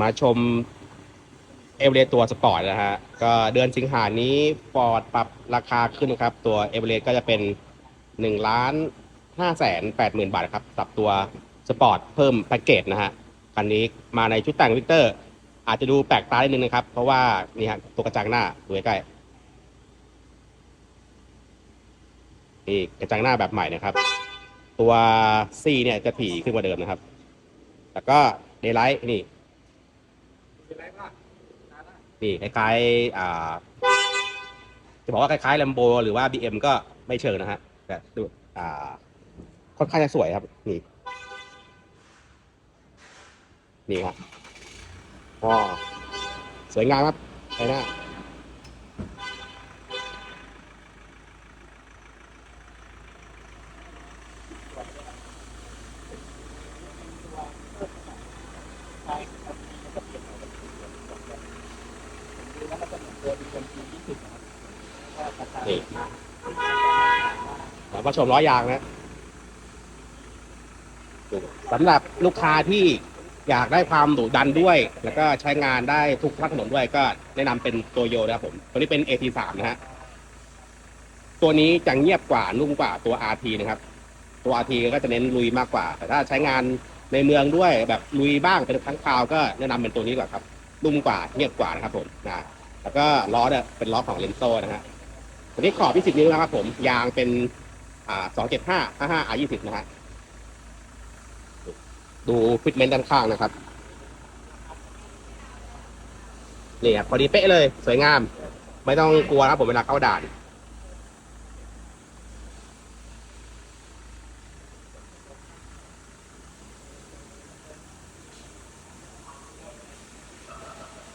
มาชมเอเวอเรตัวสปอร์ตนะฮะ ก็เดือนสิงหานี้ฟอร์ดปรับราคาขึ้นครับ ตัวเอเวอเรก็จะเป็น1ล้าน5แสน8หมื่นบาทครับสับตัวสปอร์ตเพิ่มแพ็กเกจนะฮะคันนี้มาในชุดแต่งวิกเตอร์ อาจจะดูแปลกตาได้นึงนะครับ เพราะว่านี่ฮะตัวกระจังหน้าดูใกล้นี่กระจังหน้าแบบใหม่นะครับ ตัวซีเนี่ยจะถี่ขึ้นกว่าเดิมนะครับ แล้วก็เดย์ไลท์นี่ นี่คล้ายๆอ่าจะบอกว่าคล้ายๆแลมโบหรือว่า BM ก็ไม่เชิงนะฮะแต่ดูอ่าค่อนข้างจะสวยครับ นี่นี่ครับอ๋อสวยงามครับไปหน้า นี่แล้วก็ชมล้อยางนะสำหรับลูกค้าที่อยากได้ความดุดันด้วย แล้วก็ใช้งานได้ทุกภาคถนนด้วยก็แนะนำเป็นตัวโยนะครับผม ตัวนี้เป็น AT3 นะฮะ ตัวนี้จะเงียบกว่านุ่มกว่าตัว RT นะครับ ตัว RT ก็จะเน้นลุยมากกว่า แต่ถ้าใช้งานในเมืองด้วยแบบลุยบ้างเป็นครั้งคราวก็แนะนำเป็นตัวนี้กว่าครับนุ่มกว่าเงียบกว่านะครับผมนะแล้วก็ล้อเนี่ยเป็นล้อของเลนโซนะฮะ ตัวนี้ขอบ 20 นิ้วนะครับผม ยางเป็น อ่า275 55 R20 นะฮะ ดูฟิตเมนต์ด้านข้างนะครับ นี่ครับพอดีเป๊ะเลย สวยงาม ไม่ต้องกลัวนะครับผมเวลาเข้าด่าน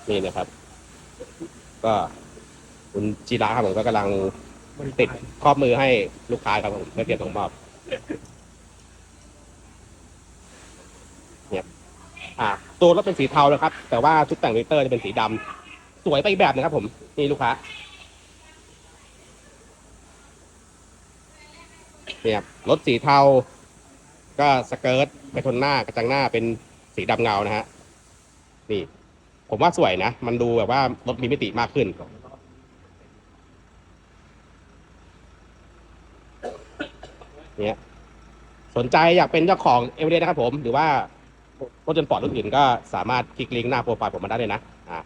นี่นะครับ ก็ คุณจีระครับผมก็กำลังติดครอบมือให้ลูกค้าครับผมเพื่อเตรียมส่งมอบอ่าตัวรถเป็นสีเทาแล้วครับ แต่ว่าชุดแต่งวิเตอร์จะเป็นสีดำสวยไปอีกแบบนะครับผมนี่ลูกค้าเนี่ยรถสีเทา ก็สเกิร์ตไปทนหน้ากระจังหน้าเป็นสีดำเงานะฮะนี่ ผมว่าสวยนะ มันดูแบบว่ารถมีมิติมากขึ้น เนี่ยสนใจอยากเป็นเจ้าของเอเวอเรสต์นะครับผม หรือว่ารถยนต์ปอร์ตรุ่นอื่นก็สามารถคลิกลิงก์หน้าโปรไฟล์ผมมาได้เลยนะอ่า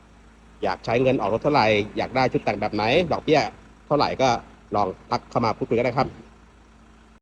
อยากใช้เงินออกรถเท่าไหร่ อยากได้ชุดแต่งแบบไหน ดอกเบี้ยเท่าไหร่ก็ลองทักเข้ามาพูดคุยกันได้ครับ